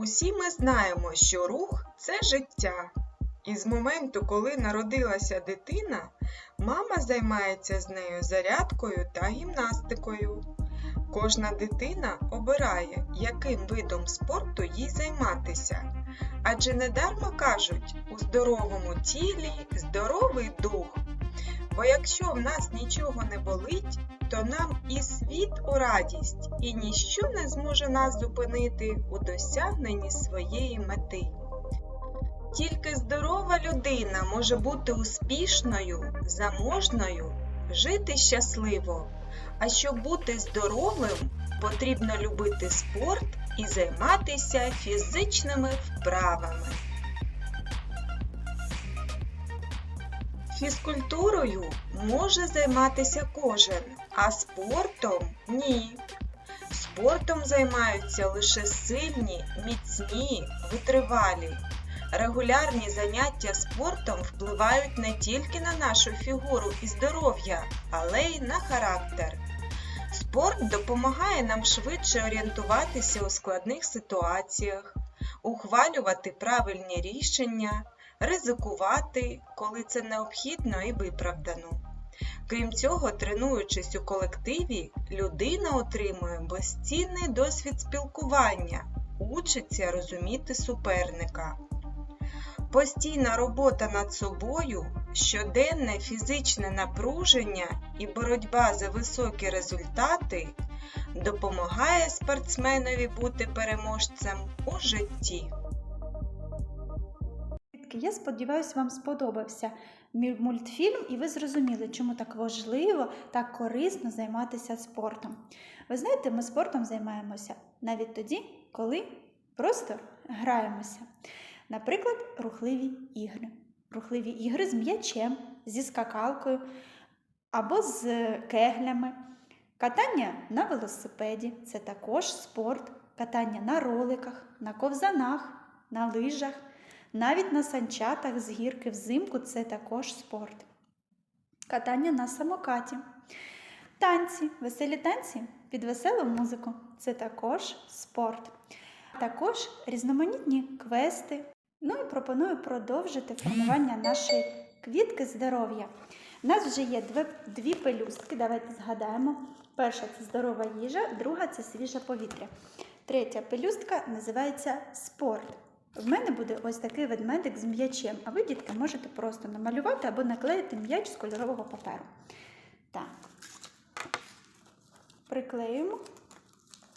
Усі ми знаємо, що рух це життя. І з моменту, коли народилася дитина, мама займається з нею зарядкою та гімнастикою. Кожна дитина обирає, яким видом спорту їй займатися. Адже недарма кажуть, у здоровому тілі здоровий дух. Бо якщо в нас нічого не болить, то нам і світ у радість, і ніщо не зможе нас зупинити у досягненні своєї мети. Тільки здорова людина може бути успішною, заможною, жити щасливо. А щоб бути здоровим, потрібно любити спорт і займатися фізичними вправами. Фізкультурою може займатися кожен, а спортом ні. Спортом займаються лише сильні, міцні, витривалі. Регулярні заняття спортом впливають не тільки на нашу фігуру і здоров'я, але й на характер. Спорт допомагає нам швидше орієнтуватися у складних ситуаціях, ухвалювати правильні рішення, ризикувати, коли це необхідно і виправдано. Крім цього, тренуючись у колективі, людина отримує безцінний досвід спілкування, учиться розуміти суперника. Постійна робота над собою, щоденне фізичне напруження і боротьба за високі результати допомагає спортсменові бути переможцем у житті. Дітки, Я сподіваюся, вам сподобався мультфільм, і ви зрозуміли, чому так важливо, так корисно займатися спортом. Ви знаєте, ми спортом займаємося навіть тоді, коли просто граємося. Наприклад, рухливі ігри. Рухливі ігри з м'ячем, зі скакалкою або з кеглями. Катання на велосипеді це також спорт, катання на роликах, на ковзанах, на лижах. Навіть на санчатах з гірки взимку це також спорт. Катання на самокаті. Танці, веселі танці під веселу музику це також спорт. Також різноманітні квести. Ну і пропоную продовжити формування нашої квітки здоров'я. У нас вже є дві, дві пелюстки, давайте згадаємо. Перша це здорова їжа, друга це свіже повітря. Третя пелюстка називається спорт. В мене буде ось такий ведмедик з м'ячем, а ви, дітки, можете просто намалювати або наклеїти м'яч з кольорового паперу. Так, приклеюємо.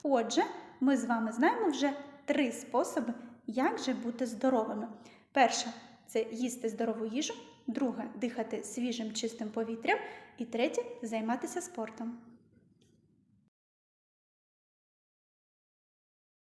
Отже, ми з вами знаємо вже три способи, як же бути здоровими. Перше це їсти здорову їжу, друге дихати свіжим чистим повітрям, і третє займатися спортом.